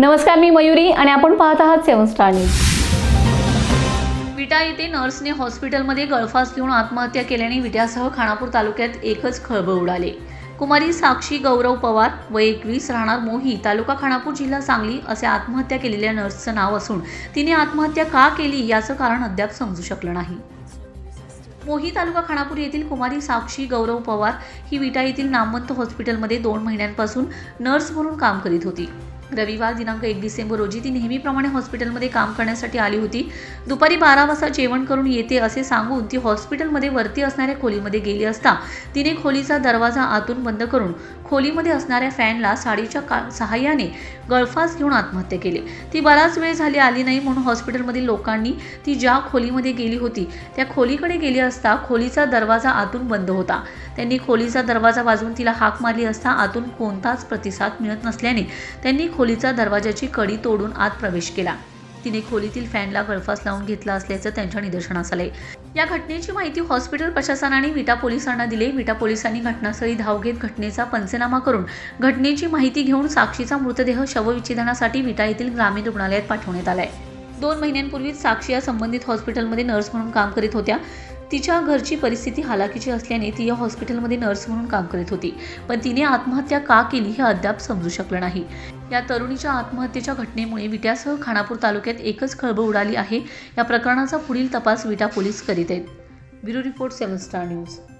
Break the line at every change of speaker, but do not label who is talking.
नमस्कार मी मयुरी आणि आपण पाहत आहात सेवन स्टार न्यूज.
विटा येथे नर्सने हॉस्पिटलमध्ये गळफास घेऊन आत्महत्या केल्याने विट्यासह खानापूर तालुक्यात एकच खळबळ उडाले. कुमारी साक्षी गौरव पवार व एकवीस राहणार मोही तालुका खानापूर जिल्हा सांगली असे आत्महत्या केलेल्या नर्सचं नाव असून तिने आत्महत्या का केली याचं कारण अद्याप समजू शकलं नाही. मोही तालुका खानापूर येथील कुमारी साक्षी गौरव पवार ही विटा येथील नामवंत हॉस्पिटलमध्ये दोन महिन्यांपासून नर्स म्हणून काम करीत होती. रविवार दिनांक एक डिसेंबर रोजी ती नेहमीप्रमाणे हॉस्पिटलमध्ये काम करण्यासाठी आली होती. दुपारी बारा वाजता जेवण करून येते असे सांगून ती हॉस्पिटलमध्ये वरती असणाऱ्या खोलीमध्ये गेली असता तिने खोलीचा दरवाजा आतून बंद करून खोलीमध्ये असणाऱ्या फॅनला साडीच्या का सहाय्याने गळफास घेऊन आत्महत्या केली. ती बराच वेळ झाली आली नाही म्हणून हॉस्पिटलमधील लोकांनी ती ज्या खोलीमध्ये गेली होती त्या खोलीकडे गेली असता खोलीचा दरवाजा आतून बंद होता. त्यांनी खोलीचा दरवाजा वाजवून तिला हाक मारली असता आतून कोणताच प्रतिसाद मिळत नसल्याने त्यांनी खोलीचा दरवाजाची कडी तोडून आत प्रवेश केला. तिने खोलीतील फॅनला गळफास लावून घेतला असल्याचं त्यांच्या निदर्शनास आले. या घटनेची माहिती हॉस्पिटल प्रशासनाने विटा पोलिसांना दिली. विटा पोलिसांनी घटनास्थळी धाव घेत घटनेचा पंचनामा करून घटनेची माहिती घेऊन साक्षीचा मृतदेह शवविच्छेदनासाठी विटा येथील ग्रामीण रुग्णालयात पाठवण्यात आलाय. दोन महिन्यांपूर्वीच साक्षी या संबंधित हॉस्पिटलमध्ये नर्स म्हणून काम करीत होत्या. तिच्या घरची परिस्थिती हालाकीची असल्याने ती या हॉस्पिटलमध्ये नर्स म्हणून काम करत होती. पण तिने आत्महत्या का केली हे अद्याप समजू शकलं नाही. या तरुणीच्या आत्महत्येच्या घटनेमुळे विट्यासह खानापूर तालुक्यात एकच खळबळ उडाली आहे. या प्रकरणाचा पुढील तपास विटा पोलीस करीत आहेत. Bureau report seven star news.